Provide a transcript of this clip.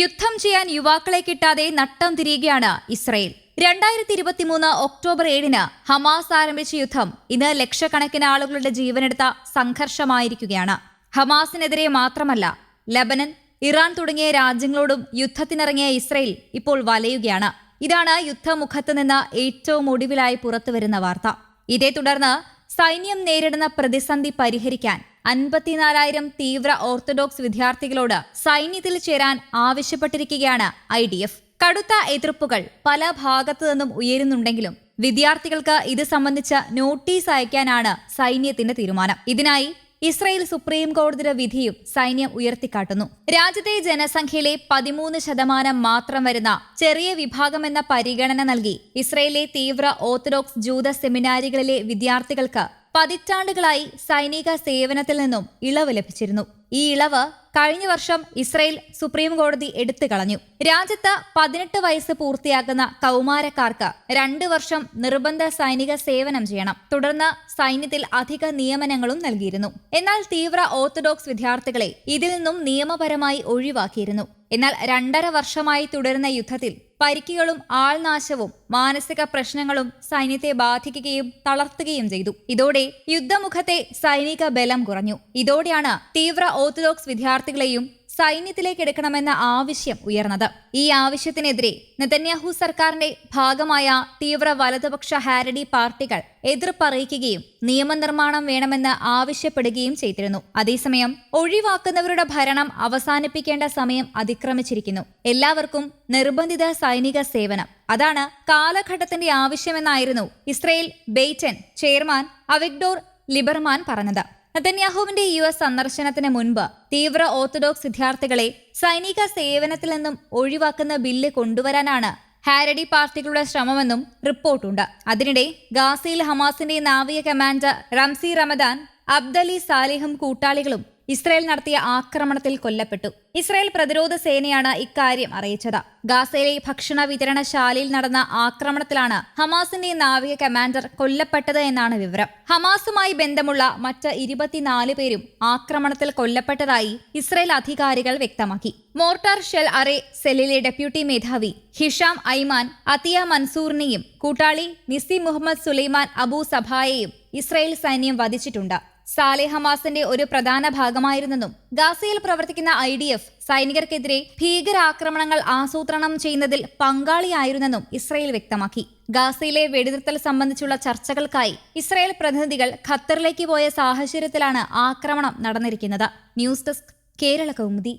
യുദ്ധം ചെയ്യാൻ യുവാക്കളെ കിട്ടാതെ നട്ടം തിരിയുകയാണ് ഇസ്രയേൽ. രണ്ടായിരത്തി ഇരുപത്തിമൂന്ന് ഒക്ടോബർ ഏഴിന് ഹമാസ് ആരംഭിച്ച യുദ്ധം ഇന്ന് ലക്ഷക്കണക്കിന് ആളുകളുടെ ജീവനെടുത്ത സംഘർഷമായിരിക്കുകയാണ്. ഹമാസിനെതിരെ മാത്രമല്ല ലബനൻ ഇറാൻ തുടങ്ങിയ രാജ്യങ്ങളോടും യുദ്ധത്തിനിറങ്ങിയ ഇസ്രയേൽ ഇപ്പോൾ വലയുകയാണ്. ഇതാണ് യുദ്ധമുഖത്ത് നിന്ന് ഏറ്റവും ഒടുവിലായി പുറത്തുവരുന്ന വാർത്ത. ഇതേ തുടർന്ന് സൈന്യം നേരിടുന്ന പ്രതിസന്ധി പരിഹരിക്കാൻ അൻപത്തിനാലായിരം തീവ്ര ഓർത്തഡോക്സ് വിദ്യാർത്ഥികളോട് സൈന്യത്തിൽ ചേരാൻ ആവശ്യപ്പെട്ടിരിക്കുകയാണ് ഐ ഡി എഫ്. കടുത്ത എതിർപ്പുകൾ പല ഭാഗത്തു നിന്നും ഉയരുന്നുണ്ടെങ്കിലും വിദ്യാർത്ഥികൾക്ക് ഇത് സംബന്ധിച്ച നോട്ടീസ് അയക്കാനാണ് സൈന്യത്തിന്റെ തീരുമാനം. ഇതിനായി ഇസ്രയേൽ സുപ്രീം കോടതിയുടെ വിധിയും സൈന്യം ഉയർത്തിക്കാട്ടുന്നു. രാജ്യത്തെ ജനസംഖ്യയിലെ പതിമൂന്ന് ശതമാനം മാത്രം വരുന്ന ചെറിയ വിഭാഗമെന്ന പരിഗണന നൽകി ഇസ്രയേലിലെ തീവ്ര ഓർത്തഡോക്സ് ജൂത സെമിനാരികളിലെ വിദ്യാർത്ഥികൾക്ക് പതിറ്റാണ്ടുകളായി സൈനിക സേവനത്തിൽ നിന്നും ഇളവ് ലഭിച്ചിരുന്നു. ഈ ഇളവ് കഴിഞ്ഞ വർഷം ഇസ്രയേൽ സുപ്രീം കോടതി എടുത്തു കളഞ്ഞു. രാജ്യത്ത് പതിനെട്ട് വയസ്സ് പൂർത്തിയാക്കുന്ന കൗമാരക്കാർക്ക് രണ്ട് വർഷം നിർബന്ധ സൈനിക സേവനം ചെയ്യണം. തുടർന്ന് സൈന്യത്തിൽ അധിക നിയമനങ്ങളും നൽകിയിരുന്നു. എന്നാൽ തീവ്ര ഓർത്തഡോക്സ് വിദ്യാർത്ഥികളെ ഇതിൽ നിന്നും നിയമപരമായി ഒഴിവാക്കിയിരുന്നു. എന്നാൽ രണ്ടര വർഷമായി തുടരുന്ന യുദ്ധത്തിൽ പരിക്കുകളും ആൾനാശവും മാനസിക പ്രശ്നങ്ങളും സൈന്യത്തെ ബാധിക്കുകയും തളർത്തുകയും ചെയ്തു. ഇതോടെ യുദ്ധമുഖത്തെ സൈനിക ബലം കുറഞ്ഞു. ഇതോടെയാണ് തീവ്ര ഓർത്തഡോക്സ് വിദ്യാർത്ഥികളെയും സൈന്യത്തിലേക്ക് എടുക്കണമെന്ന ആവശ്യം ഉയർന്നത്. ഈ ആവശ്യത്തിനെതിരെ നെതന്യാഹു സർക്കാരിന്റെ ഭാഗമായ തീവ്ര വലതുപക്ഷ ഹാരഡി പാർട്ടികൾ എതിർപ്പറിയിക്കുകയും നിയമനിർമ്മാണം വേണമെന്ന് ആവശ്യപ്പെടുകയും ചെയ്തിരുന്നു. അതേസമയം ഒഴിവാക്കുന്നവരുടെ ഭരണം അവസാനിപ്പിക്കേണ്ട സമയം അതിക്രമിച്ചിരിക്കുന്നു. എല്ലാവർക്കും നിർബന്ധിത സൈനിക സേവനം. അതാണ് കാലഘട്ടത്തിന്റെ ആവശ്യമെന്നായിരുന്നു Israel Beiteinu chairman Avigdor Lieberman പറഞ്ഞത്. നെതന്യാഹുവിന്റെ യു എസ് സന്ദർശനത്തിന് മുൻപ് തീവ്ര ഓർത്തഡോക്സ് വിദ്യാർത്ഥികളെ സൈനിക സേവനത്തിൽ നിന്നും ഒഴിവാക്കുന്ന ബില്ല് കൊണ്ടുവരാനാണ് ഹാരഡി പാർട്ടികളുടെ ശ്രമമെന്നും റിപ്പോർട്ടുണ്ട്. അതിനിടെ ഗാസയിൽ ഹമാസിന്റെ നാവിക കമാൻഡർ റംസി റമദാൻ അബ്ദലി സാലിഹും കൂട്ടാളികളും ഇസ്രായേൽ നടത്തിയ ആക്രമണത്തിൽ കൊല്ലപ്പെട്ടു. ഇസ്രയേൽ പ്രതിരോധ സേനയാണ് ഇക്കാര്യം അറിയിച്ചത്. ഗാസയിലെ ഭക്ഷണ വിതരണശാലയിൽ നടന്ന ആക്രമണത്തിലാണ് ഹമാസിന്റെ നാവിക കമാൻഡർ കൊല്ലപ്പെട്ടത് എന്നാണ് വിവരം. ഹമാസുമായി ബന്ധമുള്ള മറ്റ് ഇരുപത്തിനാല് പേരും ആക്രമണത്തിൽ കൊല്ലപ്പെട്ടതായി ഇസ്രയേൽ അധികാരികൾ വ്യക്തമാക്കി. മോർട്ടാർ ഷെൽ അറേ സെല്ലിലെ ഡെപ്യൂട്ടി മേധാവി ഹിഷാം ഐമാൻ അതിയ മൻസൂറിനെയും കൂട്ടാളി നിസി മുഹമ്മദ് സുലൈമാൻ അബു സഭായെയും ഇസ്രയേൽ സൈന്യം വധിച്ചിട്ടുണ്ട്. സാലെ ഹമാസിന്റെ ഒരു പ്രധാന ഭാഗമായിരുന്നെന്നും ഗാസയിൽ പ്രവർത്തിക്കുന്ന ഐ ഡി എഫ് സൈനികർക്കെതിരെ ഭീകരാക്രമണങ്ങൾ ആസൂത്രണം ചെയ്യുന്നതിൽ പങ്കാളിയായിരുന്നെന്നും ഇസ്രയേൽ വ്യക്തമാക്കി. ഗാസയിലെ വെടിനിർത്തൽ സംബന്ധിച്ചുള്ള ചർച്ചകൾക്കായി ഇസ്രയേൽ പ്രതിനിധികൾ ഖത്തറിലേക്ക് പോയ സാഹചര്യത്തിലാണ് ആക്രമണം നടന്നിരിക്കുന്നത്. News desk Kerala Kaumudi.